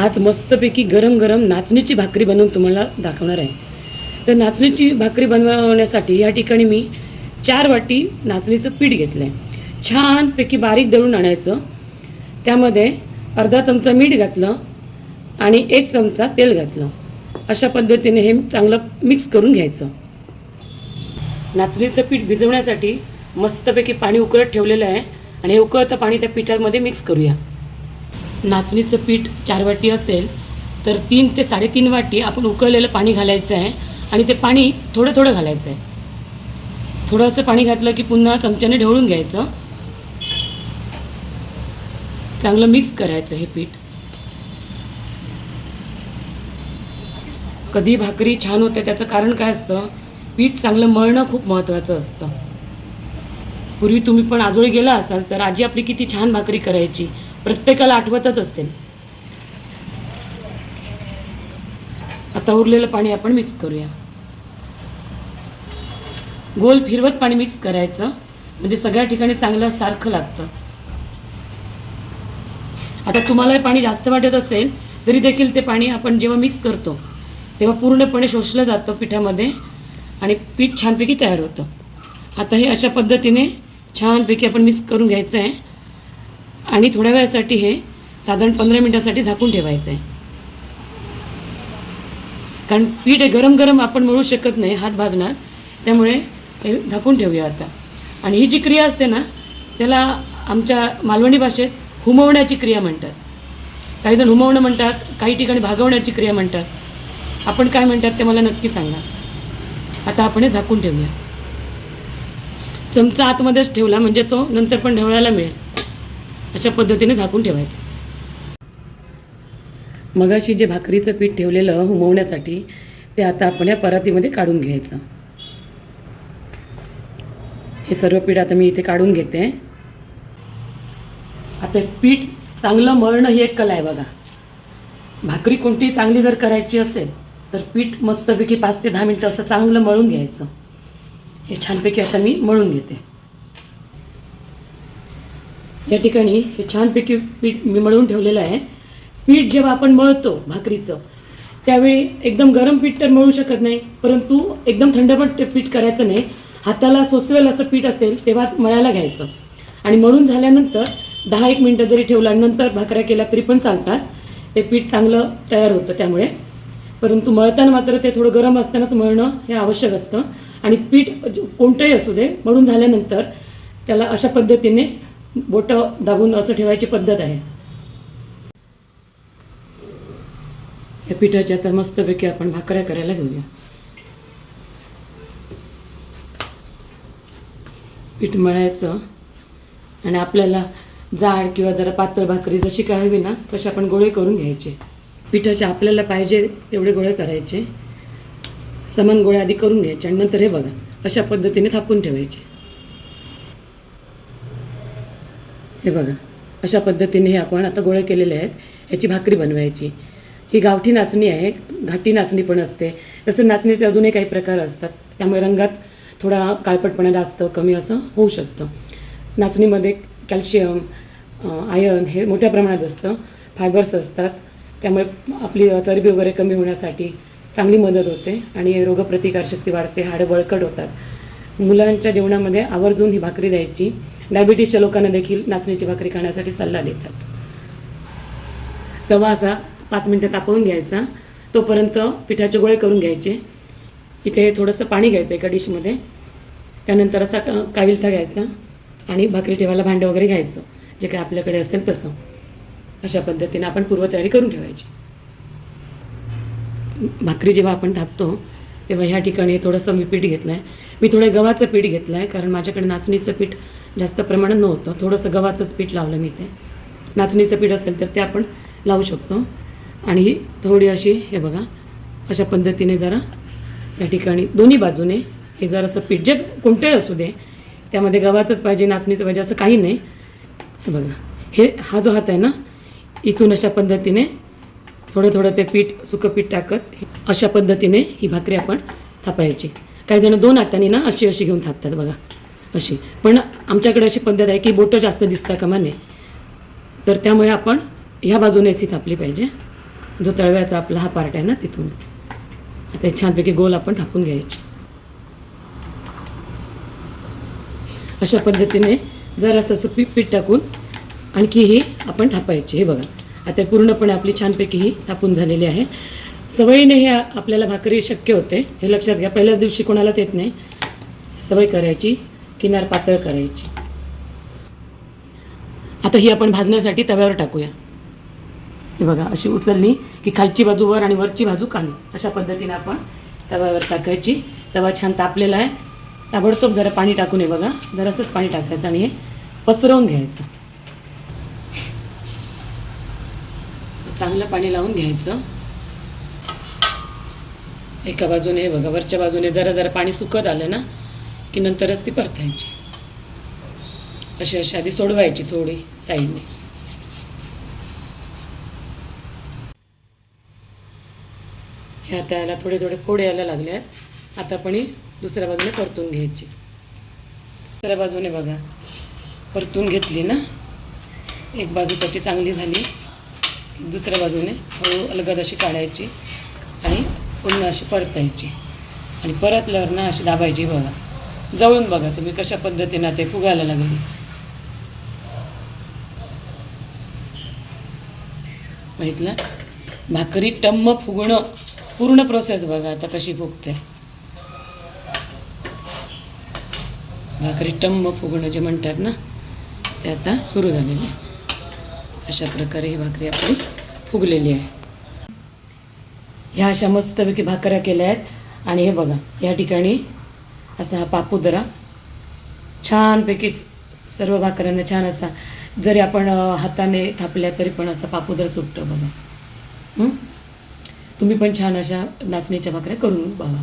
आज मस्तपैकी गरम गरम नाचणीची भाकरी बनवून तुम्हाला दाखवणार आहे. तर नाचणीची भाकरी बनवण्यासाठी या ठिकाणी मी चार वाटी नाचणीचं पीठ घेतलं आहे छानपैकी बारीक दळून आणायचं. त्यामध्ये अर्धा चमचा मीठ घातलं आणि एक चमचा तेल घातलं. अशा पद्धतीने हे चांगलं मिक्स करून घ्यायचं. नाचणीचं पीठ भिजवण्यासाठी मस्तपैकी पाणी उकळत ठेवलेलं आहे आणि हे उकळतं पाणी त्या पिठामध्ये मिक्स करूया. नाचणीचं पीठ चार वाटी असेल तर तीन ते साडेतीन वाटी आपण उकळलेलं पाणी घालायचं आहे आणि ते पाणी थोडं थोडं घालायचं आहे. थोडंसं पाणी घातलं की पुन्हा चमच्याने ढवळून घ्यायचं. चांगलं मिक्स करायचं हे पीठ. कधी भाकरी छान होते त्याचं कारण काय असतं? पीठ चांगलं मळणं खूप महत्त्वाचं असतं. पूर्वी तुम्ही पण आजोळी गेला असाल तर आजी आपली किती छान भाकरी करायची. प्रत्येकाला आठवतच असेल. आता उरलेलं पाणी आपण मिक्स करूया. गोल फिरवत पाणी मिक्स करायचं. म्हणजे सगळ्या ठिकाणी चांगलं सारखं लागतं. आता तुम्हालाही पाणी जास्त वाटत असेल तरी देखील ते पाणी आपण जेव्हा मिक्स करतो तेव्हा पूर्णपणे शोषलं जातं पिठामध्ये आणि पीठ छानपैकी तयार होतं. आता हे अशा पद्धतीने छानपैकी आपण मिक्स करून घ्यायचं आहे. आणि थोड्या वेळासाठी हे साधारण पंधरा मिनटासाठी झाकून ठेवायचं आहे कारण पीठ हे गरम गरम आपण मळू शकत नाही हात भाजणार. त्यामुळे हे झाकून ठेवूया आता. आणि ही जी क्रिया असते ना त्याला आमच्या मालवणी भाषेत हुमवण्याची क्रिया म्हणतात. काही जण हुमवणं म्हणतात काही ठिकाणी भागवण्याची क्रिया म्हणतात. आपण काय म्हणतात ते मला नक्की सांगा. आता आपण हे झाकून ठेवूया. चमचा आतमध्येच ठेवला म्हणजे तो नंतर पण ढवळायला मिळेल. अशा पद्धतीने झाकून ठेवायचं. मगाशी जे भाकरीचं पीठ ठेवलेलं हुमवण्यासाठी ते आता आपण या परातीमध्ये काढून घ्यायचं. हे सर्व पीठ आता मी इथे काढून घेते. आता पीठ चांगलं मळणं ही एक कला आहे बघा. भाकरी कोणती चांगली जर करायची असेल तर पीठ मस्तपैकी पाच ते दहा मिनटं असं चांगलं मळून घ्यायचं. हे छानपैकी आता मी मळून घेते. या ठिकाणी हे छानपैकी पीठ मी मळून ठेवलेलं आहे. पीठ जेव्हा आपण मळतो भाकरीचं त्यावेळी एकदम गरम पीठ तर मळू शकत नाही परंतु एकदम थंड पण ते पीठ करायचं नाही. हाताला सोसवेल असं पीठ असेल तेव्हाच मळायला घ्यायचं. आणि मळून झाल्यानंतर दहा एक मिनटं जरी ठेवल्यानंतर नंतर भाकऱ्या केल्या तरी पण चालतात. ते पीठ चांगलं तयार होतं त्यामुळे. परंतु मळताना मात्र ते थोडं गरम असतानाच मळणं हे आवश्यक असतं. आणि पीठ कोणतंही असू दे मळून झाल्यानंतर त्याला अशा पद्धतीने बोटं दाबून असं ठेवायची पद्धत आहे. या पिठाच्या आता मस्तपैकी आपण भाकऱ्या करायला घेऊया. पीठ मळायचं आणि आपल्याला जाड किंवा जरा पातळ भाकरी जशी काय हवी ना तसे आपण गोळे करून घ्यायचे. पिठाचे आपल्याला पाहिजे तेवढे गोळे करायचे. समान गोळे आधी करून घ्यायचे आणि नंतर हे बघा अशा पद्धतीने थापून ठेवायचे. हे बघा अशा पद्धतीने हे आपण आता गोळे केलेले आहेत. याची भाकरी बनवायची. ही गावठी नाचणी आहे घाटी नाचणी पण असते. तसं नाचणीचे अजूनही काही प्रकार असतात. त्यामुळे रंगात थोडा काळपटपणा जास्त कमी असं होऊ शकतं. नाचणीमध्ये कॅल्शियम आयर्न हे मोठ्या प्रमाणात असतं. फायबर्स असतात. त्यामुळे आपली चरबी वगैरे कमी होण्यासाठी चांगली मदत होते आणि रोगप्रतिकारशक्ती वाढते हाडं बळकट होतात. मुलांच्या जेवणामध्ये आवर्जून ही भाकरी द्यायची. डायबिटीसच्या लोकांना देखील नाचणीची भाकरी खाण्यासाठी सल्ला देतात. तवा असा पाच मिनटं तापवून घ्यायचा. तोपर्यंत पिठाचे गोळे करून घ्यायचे. इथे थोडंसं पाणी घ्यायचं एका डिशमध्ये त्यानंतर असा का घ्यायचा आणि भाकरी ठेवायला भांडं वगैरे घ्यायचं. जे काही आपल्याकडे असेल तसं. अशा पद्धतीने आपण पूर्वतयारी करून ठेवायची. भाकरी जेव्हा आपण थापतो तेव्हा ह्या ठिकाणी थोडंसं मी पीठ घेतलं आहे मी थोडं गव्हाचं पीठ घेतलं आहे कारण माझ्याकडे नाचणीचं पीठ जास्त प्रमाणात नव्हतं. थोडंसं गव्हाचंच पीठ लावलं मी ते नाचणीचं पीठ असेल तर ते आपण लावू शकतो. आणि ही थोडी अशी हे बघा अशा पद्धतीने जरा या ठिकाणी दोन्ही बाजूने हे जरासं पीठ जे कोणतंही असू दे त्यामध्ये गव्हाचंच पाहिजे नाचणीचं पाहिजे असं काही नाही. हे बघा हे हा जो हात आहे ना इथून अशा पद्धतीने थोडं थोडं ते पीठ सुकं पीठ टाकत अशा पद्धतीने ही भाकरी आपण थापायची. काही जण दोन हातांनी ना अशी अशी घेऊन थापतात बघा. अशी. पण आमच्याकडे अशी पद्धत आहे की बोटं जास्त दिसता कामा नये. तर त्यामुळे आपण ह्या बाजूनेच ही थापली पाहिजे. जो तळव्याचा आपला हा पार्ट आहे ना तिथूनच. आता छानपैकी गोल आपण थापून घ्यायची. अशा पद्धतीने जरासं असं पीठ पीठ टाकून आणखी ही आपण थापायची. हे बघा. आता पूर्णपणे आपली छानपैकी ही थापून झालेली आहे. सवयीने हे आपल्याला भाकरी शक्य होते. हे लक्षात घ्या. पहिल्याच दिवशी कोणालाच येत नाही. सवय करायची. किनार पातळ करायची. आता ही आपण भाजण्यासाठी तव्यावर टाकूया. हे बघा अशी उचलली की खालची बाजू वर आणि वरची बाजू खाली. अशा पद्धतीने आपण तव्यावर टाकायची. तवा छान तापलेला आहे. ताबडतोब जरा पाणी टाकून हे बघा जरासंच पाणी टाकायचं आणि हे पसरवून घ्यायचं. चांगलं पाणी लावून घ्यायचं. एका बाजूने हे बघा वरच्या बाजूने जरा जरा पाणी सुकत आलं ना की नंतरच ती परतायची. अशी अशी आधी सोडवायची थोडी साईडने. हे आता याला थोडे थोडे फोड यायला लागले आहेत. आता आपण ही दुसऱ्या बाजूने परतून घ्यायची. दुसऱ्या बाजूने बघा. परतून घेतली ना? एक बाजू त्याची चांगली झाली. दुसऱ्या बाजूने हळू अलगद अशी काढायची आणि पुन्हा अशी परतायची. आणि परतल्यावर ना अशी दाबायची बघा. जवळून बघा तुम्ही कशा पद्धतीनं ते फुगायला लागली. बघितलं? भाकरी टम्म फुगणं. पूर्ण प्रोसेस बघा आता कशी फुगते. भाकरी टम्म फुगणं जे म्हणतात ना ते आता सुरू झालेले. आहे अशा प्रकारे ही भाकरी आपली फुगलेली आहे. ह्या अशा मस्तपैकी भाकऱ्या केल्या आहेत. आणि हे बघा या ठिकाणी असा हा पापुदरा छानपैकीच सर्व भाकऱ्यांना छान असा जरी आपण हाताने थापल्या तरी पण असा पापुदरा सुटतं बघा. तुम्ही पण छान अशा नाचणीच्या भाकऱ्या करून बघा.